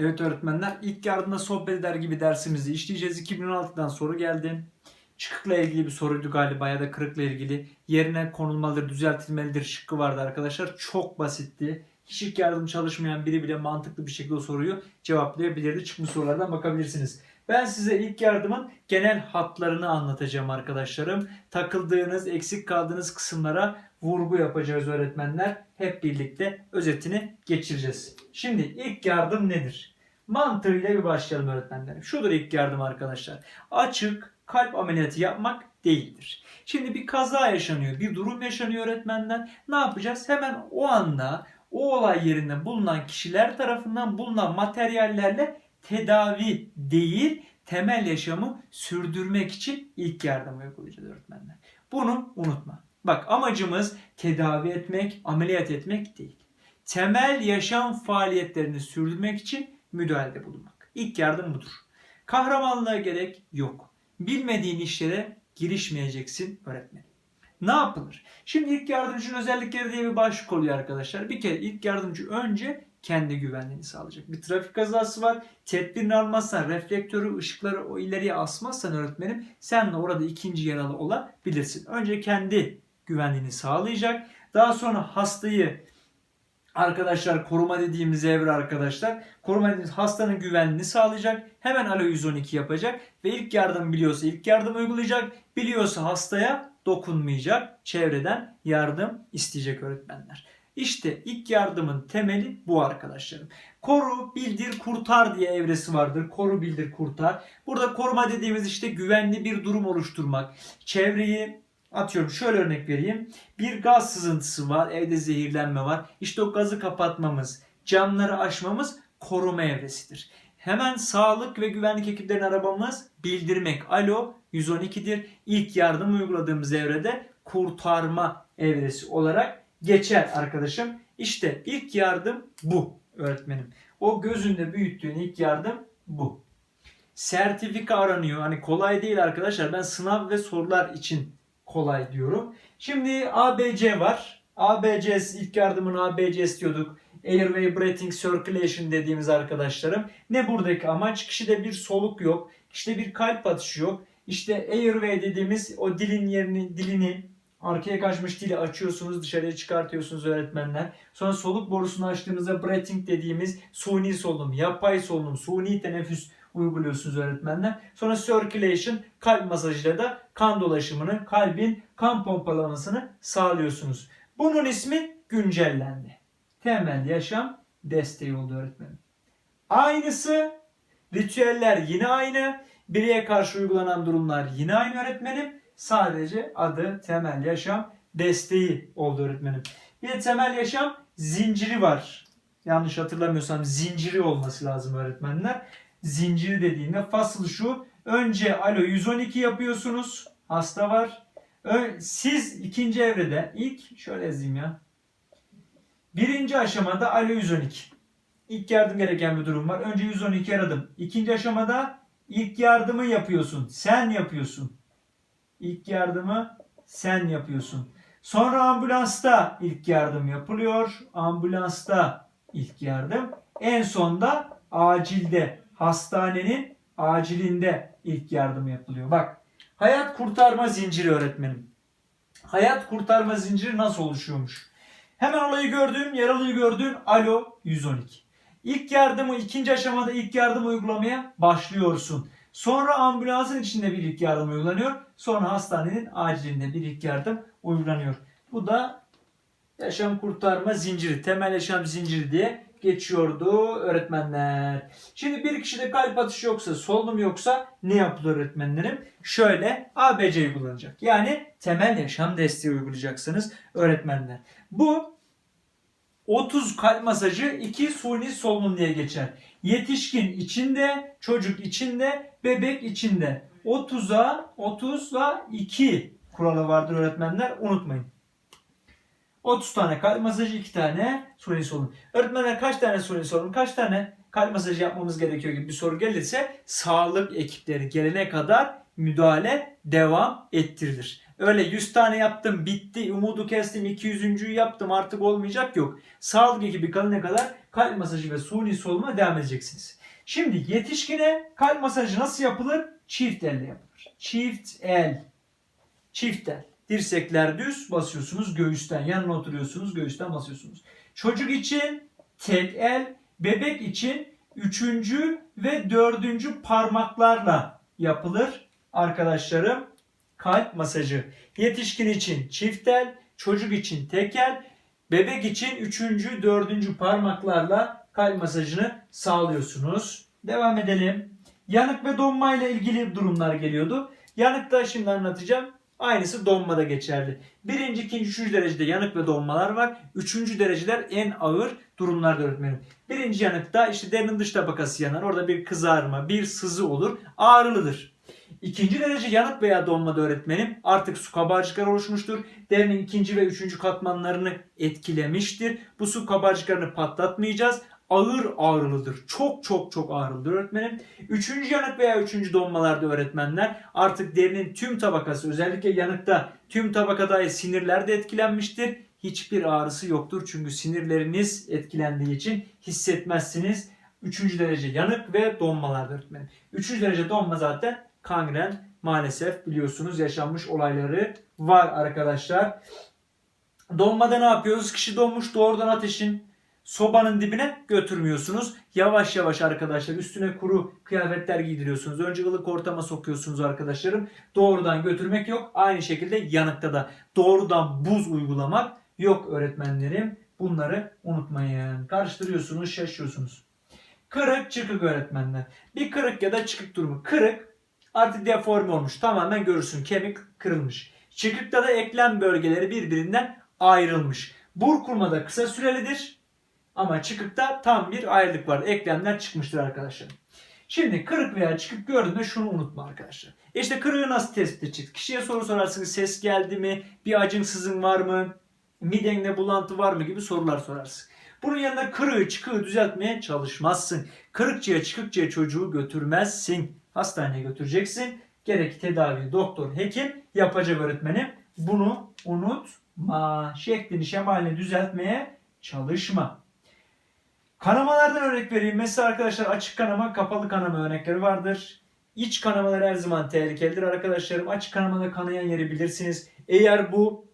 Evet öğretmenler ilk yardımda sohbet eder gibi dersimizi işleyeceğiz. 2016'dan soru geldi. Çıkıkla ilgili bir soruydu galiba ya da kırıkla ilgili. Yerine konulmalıdır, düzeltilmelidir şıkkı vardı arkadaşlar. Çok basitti. Hiç ilk yardım çalışmayan biri bile mantıklı bir şekilde o soruyu cevaplayabilirdi. Çıkmış sorulardan bakabilirsiniz. Ben size ilk yardımın genel hatlarını anlatacağım arkadaşlarım. Takıldığınız, eksik kaldığınız kısımlara vurgu yapacağız öğretmenler. Hep birlikte özetini geçireceğiz. Şimdi ilk yardım nedir? Mantığıyla bir başlayalım öğretmenlerim. Şudur ilk yardım arkadaşlar. Açık kalp ameliyatı yapmak değildir. Şimdi bir kaza yaşanıyor, bir durum yaşanıyor öğretmenler. Ne yapacağız? Hemen o anda o olay yerinde bulunan kişiler tarafından bulunan materyallerle tedavi değil, temel yaşamı sürdürmek için ilk yardım uygulayacağız öğretmenler. Bunu unutma. Bak amacımız tedavi etmek, ameliyat etmek değil. Temel yaşam faaliyetlerini sürdürmek için müdahalede bulunmak. İlk yardım budur. Kahramanlığa gerek yok. Bilmediğin işlere girişmeyeceksin öğretmenim. Ne yapılır? Şimdi ilk yardımcının özellikleri diye bir başlık oluyor arkadaşlar. Bir kere ilk yardımcı önce kendi güvenliğini sağlayacak. Bir trafik kazası var. Tedbirini almazsan, reflektörü, ışıkları o ileriye asmazsan öğretmenim sen de orada ikinci yaralı olabilirsin. Önce kendi güvenliğini sağlayacak. Daha sonra hastayı arkadaşlar koruma dediğimiz evre arkadaşlar. Koruma dediğimiz hastanın güvenliğini sağlayacak. Hemen alo 112 yapacak ve ilk yardım biliyorsa ilk yardım uygulayacak. Biliyorsa hastaya dokunmayacak. Çevreden yardım isteyecek öğretmenler. İşte ilk yardımın temeli bu arkadaşlarım. Koru, bildir, kurtar diye evresi vardır. Koru, bildir, kurtar. Burada koruma dediğimiz işte güvenli bir durum oluşturmak. Çevreyi atıyorum şöyle örnek vereyim. Bir gaz sızıntısı var, evde zehirlenme var. İşte o gazı kapatmamız, camları açmamız koruma evresidir. Hemen sağlık ve güvenlik ekiplerini arabamız bildirmek. Alo 112'dir. İlk yardım uyguladığımız evrede kurtarma evresi olarak geçer arkadaşım. İşte ilk yardım bu öğretmenim. O gözünde büyüttüğün ilk yardım bu. Sertifika aranıyor. Hani kolay değil arkadaşlar. Ben sınav ve sorular için kolay diyorum. Şimdi ABC var. ABC ilk yardımın ABC diyorduk. Airway Breathing Circulation dediğimiz arkadaşlarım. Ne buradaki amaç? Kişide bir soluk yok. Kişide bir kalp atışı yok. İşte airway dediğimiz o dilin yerini, dilini arkaya kaçmış dili açıyorsunuz, dışarıya çıkartıyorsunuz öğretmenler. Sonra soluk borusunu açtığımızda breathing dediğimiz suni solunum, yapay solunum, suni teneffüs uyguluyorsunuz öğretmenler. Sonra circulation kalp masajıyla da kan dolaşımını, kalbin kan pompalamasını sağlıyorsunuz. Bunun ismi güncellendi. Temel yaşam desteği oldu öğretmenim. Aynısı ritüeller yine aynı. Bireye karşı uygulanan durumlar yine aynı öğretmenim. Sadece adı temel yaşam desteği oldu öğretmenim. Bir de temel yaşam zinciri var. Yanlış hatırlamıyorsam zinciri olması lazım öğretmenler. Zinciri dediğinde fasıl şu. Önce alo 112 yapıyorsunuz. Hasta var. Siz ikinci evrede ilk şöyle yazayım ya. Birinci aşamada alo 112. İlk yardım gereken bir durum var. Önce 112 aradım. İkinci aşamada ilk yardımı yapıyorsun. Sen yapıyorsun. İlk yardımı sen yapıyorsun. Sonra ambulansta ilk yardım yapılıyor. Ambulansta ilk yardım. En sonda acilde, hastanenin acilinde ilk yardım yapılıyor. Bak, hayat kurtarma zinciri öğretmenim. Hayat kurtarma zinciri nasıl oluşuyormuş? Hemen olayı gördün, yaralıyı gördün. Alo 112. İlk yardımı ikinci aşamada ilk yardım uygulamaya başlıyorsun. Sonra ambulansın içinde bir ilk yardım uygulanıyor. Sonra hastanenin acilinde bir ilk yardım uygulanıyor. Bu da yaşam kurtarma zinciri, temel yaşam zinciri diye geçiyordu öğretmenler. Şimdi bir kişide kalp atışı yoksa, solunum yoksa ne yapılır öğretmenlerim? Şöyle ABC uygulanacak. Yani temel yaşam desteği uygulayacaksınız öğretmenler. Bu 30 kalp masajı 2 suni solunum diye geçer. Yetişkin içinde, çocuk içinde, bebek içinde. 30'a 30'a 2 kuralı vardır öğretmenler. Unutmayın. 30 tane kalp masajı, 2 tane suni solunum. Öğretmenler kaç tane suni solunum, kaç tane kalp masajı yapmamız gerekiyor gibi bir soru gelirse sağlık ekipleri gelene kadar müdahale devam ettirilir. Öyle 100 tane yaptım bitti umudu kestim 200.'ü yaptım artık olmayacak yok. Sağlık ekibi kalene kadar kalp masajı ve suni solunuma devam edeceksiniz. Şimdi yetişkine kalp masajı nasıl yapılır? Çift elle yapılır. Çift el. Çift el. Dirsekler düz basıyorsunuz göğüsten. Yanına oturuyorsunuz göğüsten basıyorsunuz. Çocuk için tek el, bebek için üçüncü ve dördüncü parmaklarla yapılır arkadaşlarım kalp masajı. Yetişkin için çift el, çocuk için tek el, bebek için üçüncü, dördüncü parmaklarla kalp masajını sağlıyorsunuz. Devam edelim. Yanık ve donma ile ilgili durumlar geliyordu. Yanıkta şimdi anlatacağım. Aynısı donmada geçerli. Birinci, ikinci, üçüncü derecede yanık ve donmalar var. Üçüncü dereceler en ağır durumlarda öğretmenim. Birinci yanıkta işte derinin dış tabakası yanar. Orada bir kızarma, bir sızı olur. Ağrılıdır. İkinci derece yanık veya donmada öğretmenim artık su kabarcıkları oluşmuştur. Derinin ikinci ve üçüncü katmanlarını etkilemiştir. Bu su kabarcıklarını patlatmayacağız. Ağır ağrılıdır. Çok çok çok ağrılıdır öğretmenim. Üçüncü yanık veya üçüncü donmalarda öğretmenler artık derinin tüm tabakası özellikle yanıkta tüm tabakada sinirler de etkilenmiştir. Hiçbir ağrısı yoktur çünkü sinirleriniz etkilendiği için hissetmezsiniz. Üçüncü derece yanık ve donmalarda öğretmenim. Üçüncü derece donma zaten kangren maalesef biliyorsunuz yaşanmış olayları var arkadaşlar. Donmada ne yapıyoruz? Kişi donmuş doğrudan ateşin sobanın dibine götürmüyorsunuz. Yavaş yavaş arkadaşlar üstüne kuru kıyafetler giydiriyorsunuz. Önce ılık ortama sokuyorsunuz arkadaşlarım. Doğrudan götürmek yok. Aynı şekilde yanıkta da doğrudan buz uygulamak yok öğretmenlerim. Bunları unutmayın. Karıştırıyorsunuz, şaşıyorsunuz. Kırık çıkık öğretmenler. Bir kırık ya da çıkık durumu. Kırık artık deforme olmuş. Tamamen görürsün kemik kırılmış. Çıkıkta da eklem bölgeleri birbirinden ayrılmış. Burkulma da kısa sürelidir. Ama çıkıkta tam bir ayrılık var. Eklemler çıkmıştır arkadaşlar. Şimdi kırık veya çıkık gördüğünde şunu unutma arkadaşlar. İşte kırığı nasıl tespit edeceğiz? Kişiye soru sorarsınız. Ses geldi mi? Bir acın sızın var mı? Midende bulantı var mı? Gibi sorular sorarsın. Bunun yanında kırığı çıkığı düzeltmeye çalışmazsın. Kırıkçıya çıkıkçıya çocuğu götürmezsin. Hastaneye götüreceksin. Gerek tedavi doktor, hekim yapacak öğretmenim. Bunu unutma. Şeklini şemalini düzeltmeye çalışma. Kanamalardan örnek vereyim. Mesela arkadaşlar açık kanama, kapalı kanama örnekleri vardır. İç kanamalar her zaman tehlikelidir arkadaşlarım. Açık kanamada kanayan yeri bilirsiniz. Eğer bu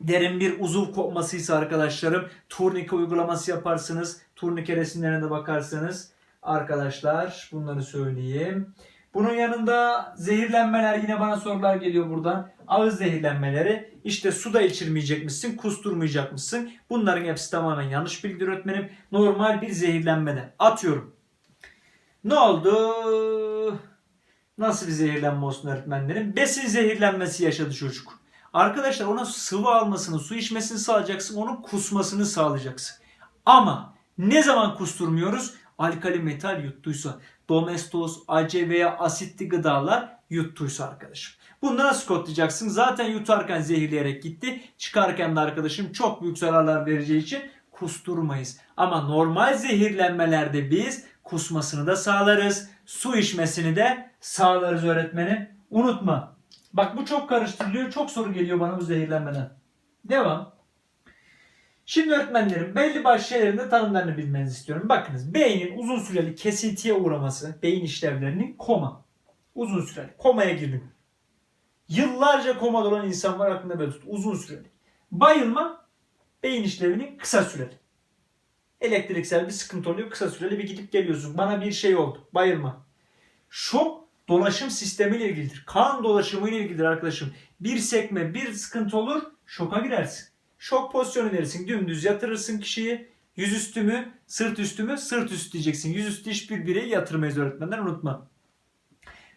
derin bir uzuv kopmasıysa arkadaşlarım turnike uygulaması yaparsınız. Turnike resimlerine de bakarsanız arkadaşlar bunları söyleyeyim. Bunun yanında zehirlenmeler yine bana sorular geliyor buradan. Ağız zehirlenmeleri işte suda içirmeyecek misin, kusturmayacak mısın? Bunların hepsi tamamen yanlış bilgidir öğretmenim. Normal bir zehirlenmeden atıyorum. Ne oldu? Nasıl bir zehirlenme olsun öğretmenlerim? Besin zehirlenmesi yaşadı çocuk. Arkadaşlar ona sıvı almasını, su içmesini sağlayacaksın, onun kusmasını sağlayacaksın. Ama ne zaman kusturmuyoruz? Alkali metal yuttuysa, domestos, ace veya asitli gıdalar yuttuysa arkadaşım. Bunu nasıl kodlayacaksın? Zaten yutarken zehirleyerek gitti. Çıkarken de arkadaşım çok büyük zararlar vereceği için kusturmayız. Ama normal zehirlenmelerde biz kusmasını da sağlarız. Su içmesini de sağlarız öğretmenim. Unutma. Bak bu çok karıştırılıyor. Çok soru geliyor bana bu zehirlenmeden. Devam. Şimdi öğretmenlerim belli başlı şeylerin de tanımlarını bilmenizi istiyorum. Bakınız beynin uzun süreli kesintiye uğraması, beyin işlevlerinin koma. Uzun süreli. Komaya girdim. Yıllarca komada olan insan var aklında böyle tut. Uzun süreli. Bayılma beyin işlevinin kısa süreli. Elektriksel bir sıkıntı oluyor. Kısa süreli bir gidip geliyorsun. Bana bir şey oldu. Bayılma. Şok dolaşım sistemiyle ilgilidir. Kan dolaşımıyla ilgilidir arkadaşım. Bir sekme, bir sıkıntı olur, şoka girersin. Şok pozisyonu verirsin. Dümdüz yatırırsın kişiyi. Yüzüstü mü, sırt üstü mü? Sırt üstü diyeceksin. Yüzüstü hiçbir bireyi yatırmayız öğretmenler unutma.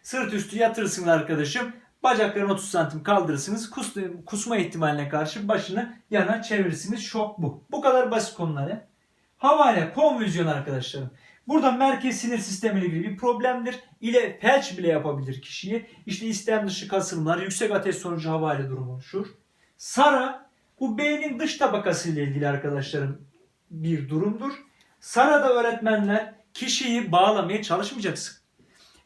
Sırt üstü yatırırsın arkadaşım. Bacaklarını 30 santim kaldırırsınız. Kus, kusma ihtimaline karşı başını yana çevirirsiniz. Şok bu. Bu kadar basit konuları. Havale, konvülsyon arkadaşlarım. Burada merkez sinir sistemiyle ilgili bir problemdir. İle felç bile yapabilir kişiyi. İşte istem dışı kasılmalar, yüksek ateş sonucu havale durumu oluşur. Sara bu beynin dış tabakası ile ilgili arkadaşlarım bir durumdur. Sara'da öğretmenler kişiyi bağlamaya çalışmayacaksın.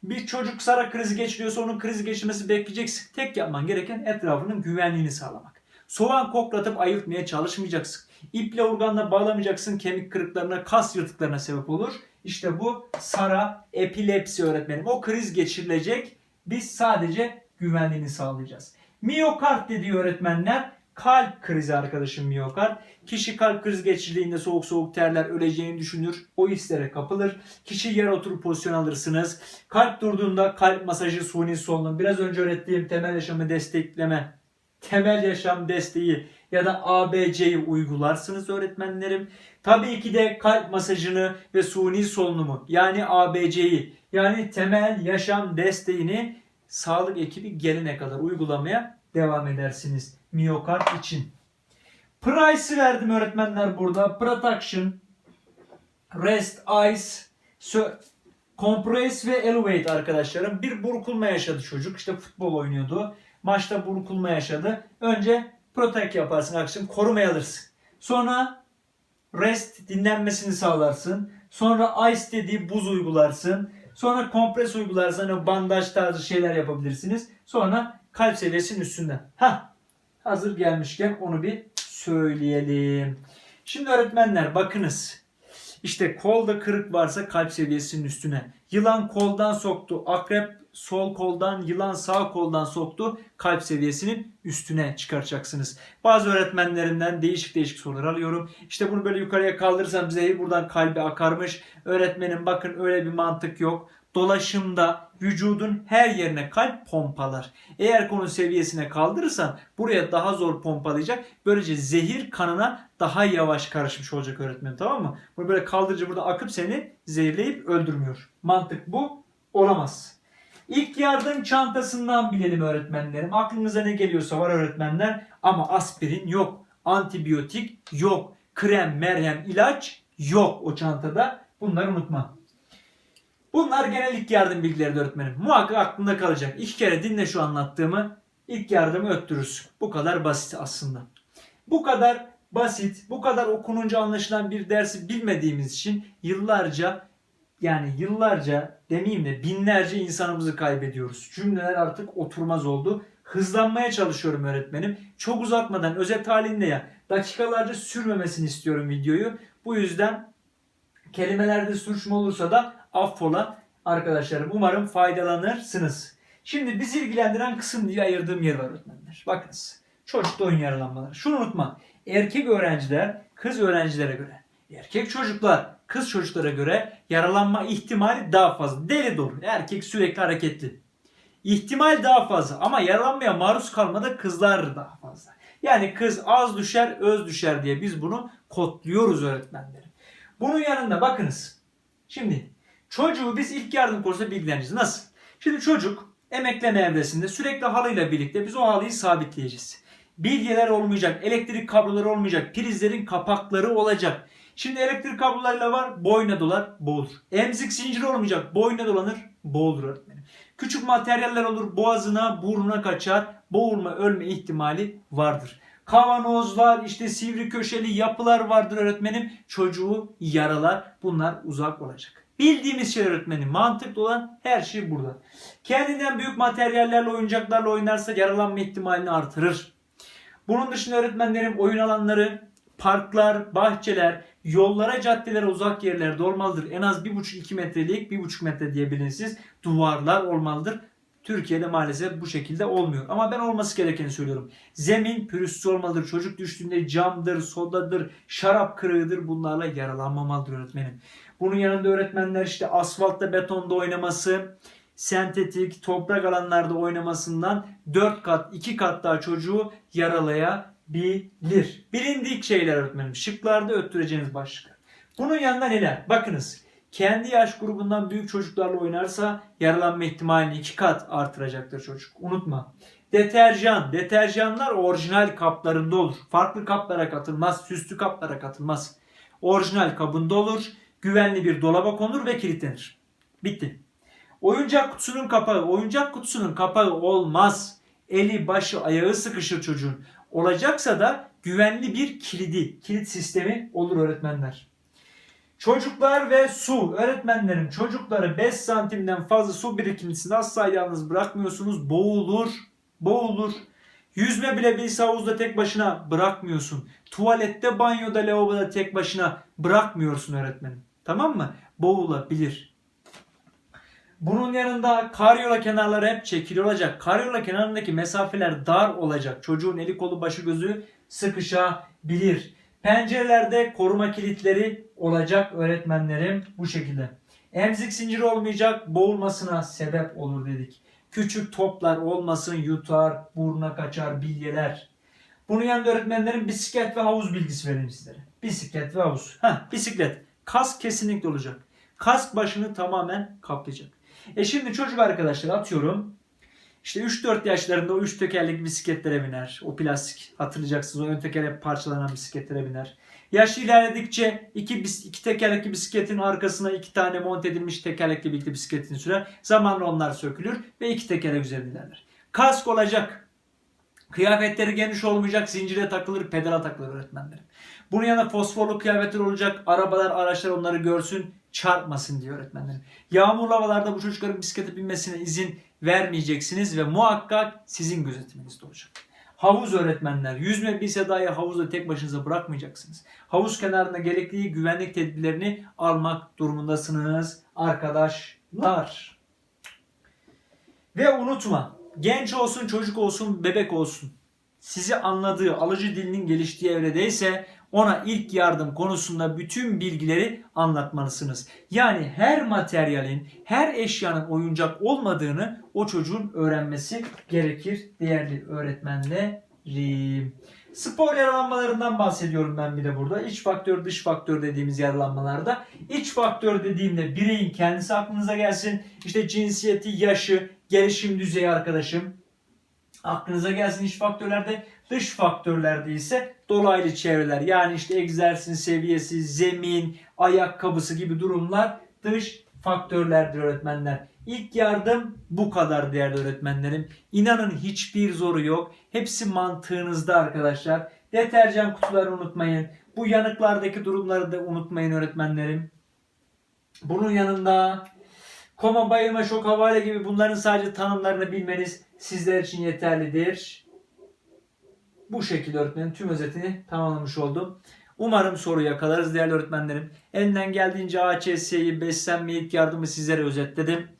Bir çocuk Sara krizi geçiriyorsa onun krizi geçirmesi bekleyeceksin. Tek yapman gereken etrafının güvenliğini sağlamak. Soğan koklatıp ayıltmaya çalışmayacaksın. İple organla bağlamayacaksın kemik kırıklarına, kas yırtıklarına sebep olur. İşte bu SARA epilepsi öğretmenim. O kriz geçirilecek. Biz sadece güvenliğini sağlayacağız. Miyokard dediği öğretmenler kalp krizi arkadaşım miyokard. Kişi kalp krizi geçirdiğinde soğuk soğuk terler öleceğini düşünür. O hislere kapılır. Kişi yer oturup pozisyon alırsınız. Kalp durduğunda kalp masajı suni solunum. Biraz önce öğrettiğim temel yaşamı destekleme. Temel yaşam desteği ya da ABC'yi uygularsınız öğretmenlerim. Tabii ki de kalp masajını ve suni solunumu yani ABC'yi yani temel yaşam desteğini sağlık ekibi gelene kadar uygulamaya devam edersiniz miyokard için. Price'ı verdim öğretmenler burada. Protection, Rest, Ice, Compress ve Elevate arkadaşlarım. Bir burkulma yaşadı çocuk. İşte futbol oynuyordu. Maçta burkulma yaşadı. Önce protect yaparsın akşam korumaya alırsın. Sonra rest dinlenmesini sağlarsın. Sonra ice dediği buz uygularsın. Sonra kompres uygularsın. Hani bandaj tarzı şeyler yapabilirsiniz. Sonra kalp seviyesinin üstünden. Ha, hazır gelmişken onu bir söyleyelim. Şimdi öğretmenler bakınız. İşte kolda kırık varsa kalp seviyesinin üstüne. Yılan koldan soktu. Akrep sol koldan, yılan sağ koldan soktu. Kalp seviyesinin üstüne çıkaracaksınız. Bazı öğretmenlerimden değişik değişik sorular alıyorum. İşte bunu böyle yukarıya kaldırırsam zehir buradan kalbe akarmış. Öğretmenim bakın öyle bir mantık yok. Dolaşımda vücudun her yerine kalp pompalar. Eğer konu seviyesine kaldırırsan buraya daha zor pompalayacak. Böylece zehir kanına daha yavaş karışmış olacak öğretmenim tamam mı? Bunu böyle kaldırıcı burada akıp seni zehirleyip öldürmüyor. Mantık bu olamaz. İlk yardım çantasından bilelim öğretmenlerim. Aklınıza ne geliyorsa var öğretmenler ama aspirin yok. Antibiyotik yok. Krem, merhem, ilaç yok o çantada. Bunları unutma. Bunlar genel ilk yardım bilgileri öğretmenim. Muhakkak aklında kalacak. İki kere dinle şu anlattığımı. İlk yardımı öttürürsün. Bu kadar basit aslında. Bu kadar basit, bu kadar okununca anlaşılan bir dersi bilmediğimiz için yıllarca yani yıllarca demeyeyim de binlerce insanımızı kaybediyoruz. Cümleler artık oturmaz oldu. Hızlanmaya çalışıyorum öğretmenim. Çok uzatmadan özet halinde ya dakikalarca sürmemesini istiyorum videoyu. Bu yüzden kelimelerde sürçme olursa da affola arkadaşlarım. Umarım faydalanırsınız. Şimdi bizi ilgilendiren kısım diye ayırdığım yer var öğretmenler. Bakınız. Çocukta oyun yaralanmaları. Şunu unutma. Erkek öğrenciler kız öğrencilere göre. Erkek çocuklar kız çocuklara göre yaralanma ihtimali daha fazla. Deli dolu. Erkek sürekli hareketli. İhtimal daha fazla ama yaralanmaya maruz kalmada kızlar daha fazla. Yani kız az düşer öz düşer diye biz bunu kodluyoruz öğretmenlerim. Bunun yanında bakınız. Şimdi çocuğu biz ilk yardım konusunda bilgileneceğiz. Nasıl? Şimdi çocuk emekleme evresinde sürekli halıyla birlikte biz o halıyı sabitleyeceğiz. Bilyeler olmayacak, elektrik kabloları olmayacak, prizlerin kapakları olacak. Şimdi elektrik kablolarıyla var, boyuna dolar, boğulur. Emzik zinciri olmayacak, boyuna dolanır, boğulur öğretmenim. Küçük materyaller olur, boğazına, burnuna kaçar, boğulma, ölme ihtimali vardır. Kavanozlar, işte sivri köşeli yapılar vardır öğretmenim. Çocuğu yaralar. Bunlar uzak olacak. Bildiğimiz şey öğretmenim. Mantıklı olan her şey burada. Kendinden büyük materyallerle, oyuncaklarla oynarsa yaralanma ihtimalini artırır. Bunun dışında öğretmenlerim oyun alanları, parklar, bahçeler, yollara, caddelere uzak yerlerde olmalıdır. En az 1,5-2 metrelik, 1,5 metre diye bilinsiz duvarlar olmalıdır. Türkiye'de maalesef bu şekilde olmuyor. Ama ben olması gerekeni söylüyorum. Zemin pürüzsüz olmalıdır. Çocuk düştüğünde camdır, sodadır, şarap kırığıdır. Bunlarla yaralanmamalıdır öğretmenim. Bunun yanında öğretmenler işte asfaltta, betonda oynaması, sentetik, toprak alanlarda oynamasından 4 kat, 2 kat daha çocuğu yaralayabilir. Bilindik şeyler öğretmenim. Şıklarda öttüreceğiniz başlık. Bunun yanında neler? Bakınız. Kendi yaş grubundan büyük çocuklarla oynarsa yaralanma ihtimalini 2 kat artıracaktır çocuk. Unutma. Deterjan. Deterjanlar orijinal kaplarında olur. Farklı kaplara katılmaz. Süslü kaplara katılmaz. Orijinal kabında olur. Güvenli bir dolaba konur ve kilitlenir. Bitti. Oyuncak kutusunun kapağı. Oyuncak kutusunun kapağı olmaz. Eli, başı, ayağı sıkışır çocuğun. Olacaksa da güvenli bir kilidi, kilit sistemi olur öğretmenler. Çocuklar ve su. Öğretmenlerim çocukları 5 santimden fazla su birikintisinde asla yalnız bırakmıyorsunuz. Boğulur, boğulur. Yüzme bile bilse havuzda tek başına bırakmıyorsun. Tuvalette, banyoda, lavaboda tek başına bırakmıyorsun öğretmenim. Tamam mı? Boğulabilir. Bunun yanında karyola kenarları hep çekili olacak. Karyola kenarındaki mesafeler dar olacak. Çocuğun eli kolu başı gözü sıkışabilir. Pencerelerde koruma kilitleri olacak öğretmenlerim bu şekilde. Emzik zinciri olmayacak boğulmasına sebep olur dedik. Küçük toplar olmasın yutar, buruna kaçar, bilyeler. Bunun yanında öğretmenlerin bisiklet ve havuz bilgisi vereyim sizlere. Bisiklet ve havuz. Heh, bisiklet. Kask kesinlikle olacak. Kask başını tamamen kaplayacak. E şimdi çocuk arkadaşlar atıyorum. İşte 3-4 yaşlarında o 3 tekerlekli bisikletlere biner. O plastik hatırlayacaksınız o ön teker hep parçalanan bisikletlere biner. Yaş ilerledikçe iki, iki tekerlekli bisikletin arkasına iki tane monte edilmiş tekerlekli birlikte bisikletini sürer. Zamanla onlar sökülür ve iki tekerlek üzerinde ilerler. Kask olacak. Kıyafetleri geniş olmayacak, zincire takılır, pedala takılır öğretmenlerim. Bunun yanında fosforlu kıyafetler olacak, arabalar, araçlar onları görsün, çarpmasın diyor öğretmenlerim. Yağmurlu havalarda bu çocukların bisiklete binmesine izin vermeyeceksiniz ve muhakkak sizin gözetiminizde olacak. Havuz öğretmenler, yüzme bilse dahi havuzda tek başınıza bırakmayacaksınız. Havuz kenarında gerekli güvenlik tedbirlerini almak durumundasınız arkadaşlar. Ve unutma, genç olsun, çocuk olsun, bebek olsun. Sizi anladığı, alıcı dilinin geliştiği evredeyse ona ilk yardım konusunda bütün bilgileri anlatmalısınız. Yani her materyalin, her eşyanın oyuncak olmadığını o çocuğun öğrenmesi gerekir değerli öğretmenlerim. Spor yaralanmalarından bahsediyorum ben bir de burada. İç faktör, dış faktör dediğimiz yaralanmalarda. İç faktör dediğimde bireyin kendisi aklınıza gelsin. İşte cinsiyeti, yaşı, gelişim düzeyi arkadaşım. Aklınıza gelsin iç faktörlerde. Dış faktörlerde ise dolaylı çevreler. Yani işte egzersiz seviyesi, zemin, ayakkabısı gibi durumlar dış faktörlerdir öğretmenler. İlk yardım bu kadar değerli öğretmenlerim. İnanın hiçbir zoru yok. Hepsi mantığınızda arkadaşlar. Deterjan kutuları unutmayın. Bu yanıklardaki durumları da unutmayın öğretmenlerim. Bunun yanında koma, bayılma, şok, havale gibi bunların sadece tanımlarını bilmeniz sizler için yeterlidir. Bu şekilde öğretmenim tüm özetini tamamlamış oldum. Umarım soru yakalarız değerli öğretmenlerim. Elinden geldiğince AÇS'yi, beslenme ilk yardımı sizlere özetledim.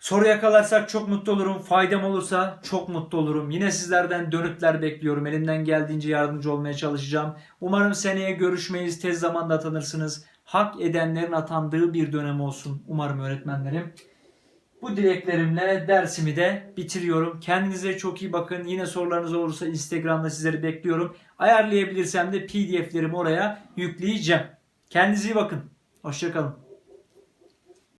Soru yakalarsak çok mutlu olurum. Faydam olursa çok mutlu olurum. Yine sizlerden dönütler bekliyorum. Elimden geldiğince yardımcı olmaya çalışacağım. Umarım seneye görüşmeyiz. Tez zamanda tanırsınız. Hak edenlerin atandığı bir dönem olsun. Umarım öğretmenlerim. Bu dileklerimle dersimi de bitiriyorum. Kendinize çok iyi bakın. Yine sorularınız olursa Instagram'da sizleri bekliyorum. Ayarlayabilirsem de PDF'lerimi oraya yükleyeceğim. Kendinize iyi bakın. Hoşçakalın.